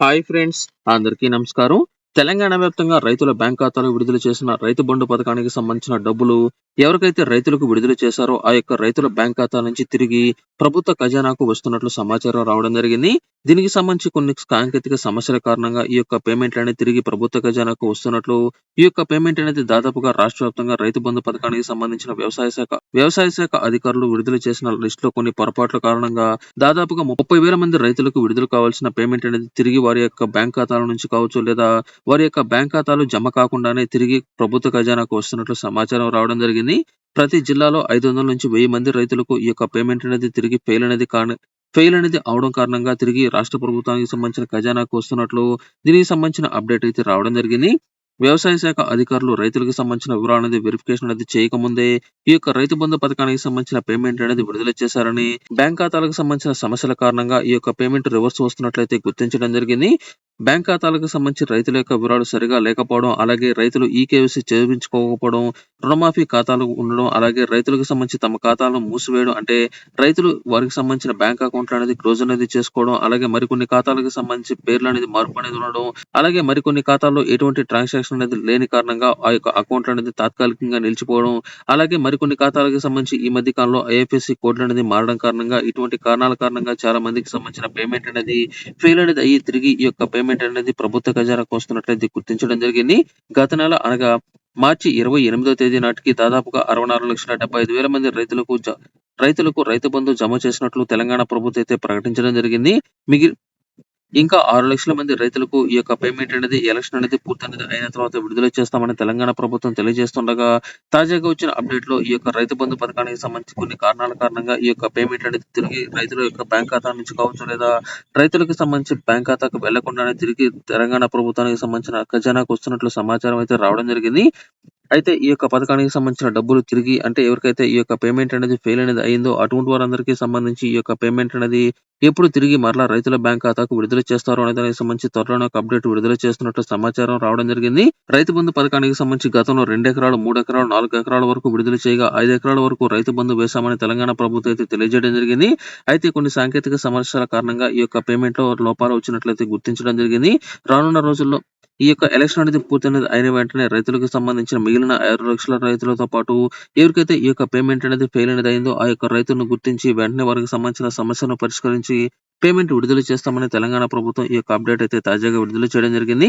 Hi friends అందరికీ నమస్కారం. తెలంగాణ వ్యాప్తంగా రైతుల బ్యాంక్ ఖాతాలు విడుదల చేసిన రైతు బంధు పథకానికి సంబంధించిన డబ్బులు ఎవరికైతే రైతులకు విడుదల చేశారో ఆ యొక్క రైతుల బ్యాంక్ ఖాతా నుంచి తిరిగి ప్రభుత్వ ఖజానాకు వస్తున్నట్లు సమాచారం రావడం జరిగింది. దీనికి సంబంధించి కొన్ని సాంకేతిక సమస్యల కారణంగా ఈ యొక్క పేమెంట్లు అనేది తిరిగి ప్రభుత్వ ఖజానాకు వస్తున్నట్లు ఈ యొక్క పేమెంట్ అనేది దాదాపుగా రాష్ట్ర వ్యాప్తంగా రైతు బంధు పథకానికి సంబంధించిన వ్యవసాయ శాఖ వ్యవసాయ శాఖ అధికారులు విడుదల చేసిన లిస్ట్లో కొన్ని పొరపాట్ల కారణంగా దాదాపుగా ముప్పై వేల మంది రైతులకు విడుదల కావాల్సిన పేమెంట్ అనేది తిరిగి వారి యొక్క బ్యాంక్ ఖాతాల నుంచి కావచ్చు లేదా వారి యొక్క బ్యాంక్ ఖాతాలు జమ కాకుండానే తిరిగి ప్రభుత్వ ఖజానాకు వస్తున్నట్లు సమాచారం రావడం జరిగింది. ప్రతి జిల్లాలో ఐదు వందల నుంచి వెయ్యి మంది రైతులకు ఈ యొక్క పేమెంట్ అనేది తిరిగి ఫెయిల్ అనేది కాని ఫెయిల్ అనేది అవడం కారణంగా తిరిగి రాష్ట్ర ప్రభుత్వానికి సంబంధించిన ఖజానాకు వస్తున్నట్లు దీనికి సంబంధించిన అప్డేట్ అయితే రావడం జరిగింది. వ్యవసాయ శాఖ అధికారులు రైతులకు సంబంధించిన వివరాలు అనేది వెరిఫికేషన్ అనేది చేయకముందే ఈ యొక్క రైతు బంధు పథకానికి సంబంధించిన పేమెంట్ అనేది విడుదల చేశారని బ్యాంక్ ఖాతాలకు సంబంధించిన సమస్యల కారణంగా ఈ యొక్క పేమెంట్ రివర్స్ వస్తున్నట్లయితే గుర్తించడం జరిగింది. బ్యాంక్ ఖాతాలకు సంబంధించి రైతుల యొక్క వివరాలు సరిగా లేకపోవడం అలాగే రైతులు ఈ కేవీసీ చేయించుకోకపోవడం రుణమాఫీ ఖాతాలు ఉండడం అలాగే రైతులకు సంబంధించి తమ ఖాతాలను మూసివేయడం అంటే రైతులు వారికి సంబంధించిన బ్యాంక్ అకౌంట్లు అనేది క్లోజ్ అనేది చేసుకోవడం అలాగే మరికొన్ని ఖాతాలకు సంబంధించి పేర్లు అనేది మార్పు అనేది ఉండడం అలాగే మరికొన్ని ఖాతాల్లో ఎటువంటి ట్రాన్సాక్షన్ అనేది లేని కారణంగా ఆ యొక్క అకౌంట్ అనేది తాత్కాలికంగా నిలిచిపోవడం అలాగే మరికొన్ని ఖాతాలకు సంబంధించి ఈ మధ్య కాలంలో ఐఎఫ్ఎస్సి కోడ్లు అనేది మారడం కారణంగా ఇటువంటి కారణాల కారణంగా చాలా మందికి సంబంధించిన పేమెంట్ అనేది ఫెయిల్ అనేది అయ్యి తిరిగి ఈ యొక్క పేమెంట్ అనేది ప్రభుత్వ ఖజానాకు వస్తున్నట్లయితే గుర్తించడం జరిగింది. గత నెల అనగా మార్చి ఇరవై ఎనిమిదో తేదీ నాటికి దాదాపుగా అరవై నాలుగు లక్షల డెబ్బై ఐదు వేల మంది రైతులకు రైతులకు రైతు బంధు జమ చేసినట్లు తెలంగాణ ప్రభుత్వం అయితే ప్రకటించడం జరిగింది. మిగిలి ఇంకా ఆరు లక్షల మంది రైతులకు ఈ యొక్క పేమెంట్ అనేది ఎలక్షన్ అనేది పూర్తయినది. అయిన తర్వాత విడుదల చేస్తామని తెలంగాణ ప్రభుత్వం తెలియజేస్తుండగా తాజాగా వచ్చిన అప్డేట్లో ఈ యొక్క రైతు బంధు పథకానికి సంబంధించి కొన్ని కారణాల కారణంగా ఈ యొక్క పేమెంట్ అనేది తిరిగి రైతుల యొక్క బ్యాంక్ ఖాతా నుంచి కావచ్చు లేదా రైతులకు సంబంధించి బ్యాంక్ ఖాతాకు వెళ్ళకుండానే తిరిగి తెలంగాణ ప్రభుత్వానికి సంబంధించిన ఖజానాకు వస్తున్నట్లు సమాచారం అయితే రావడం జరిగింది. అయితే ఈ యొక్క పథకానికి సంబంధించిన డబ్బులు తిరిగి అంటే ఎవరికైతే ఈ యొక్క పేమెంట్ అనేది ఫెయిల్ అనేది అయిందో అటువంటి వారందరికీ సంబంధించి ఈ యొక్క పేమెంట్ అనేది ఎప్పుడు తిరిగి మరలా రైతుల బ్యాంక్ ఖాతాకు విడుదల చేస్తారో అనే దానికి సంబంధించి త్వరలోనే ఒక అప్డేట్ విడుదల చేస్తున్నట్లు సమాచారం రావడం జరిగింది. రైతు బంధు పథకానికి సంబంధించి గతంలో రెండు ఎకరాలు మూడు ఎకరాలు నాలుగు ఎకరాల వరకు విడుదల చేయగా ఐదు ఎకరాల వరకు రైతు బంధు వేశామని తెలంగాణ ప్రభుత్వం అయితే తెలియజేయడం జరిగింది. అయితే కొన్ని సాంకేతిక సమస్యల కారణంగా ఈ యొక్క పేమెంట్లో లోపాలు వచ్చినట్లయితే గుర్తించడం జరిగింది. రానున్న రోజుల్లో ఈ యొక్క ఎలక్షన్ అనేది పూర్తయినది అయిన వెంటనే రైతులకు సంబంధించిన మిగిలిన ఆరు లక్షల రైతులతో పాటు ఎవరికైతే ఈ యొక్క పేమెంట్ అనేది ఫెయిల్ అనేది అయిందో ఆ యొక్క రైతులను గుర్తించి వెంటనే వారికి సంబంధించిన సమస్యను పరిష్కరించి పేమెంట్ విడుదల చేస్తామని తెలంగాణ ప్రభుత్వం ఈ యొక్క అప్డేట్ అయితే తాజాగా విడుదల చేయడం జరిగింది.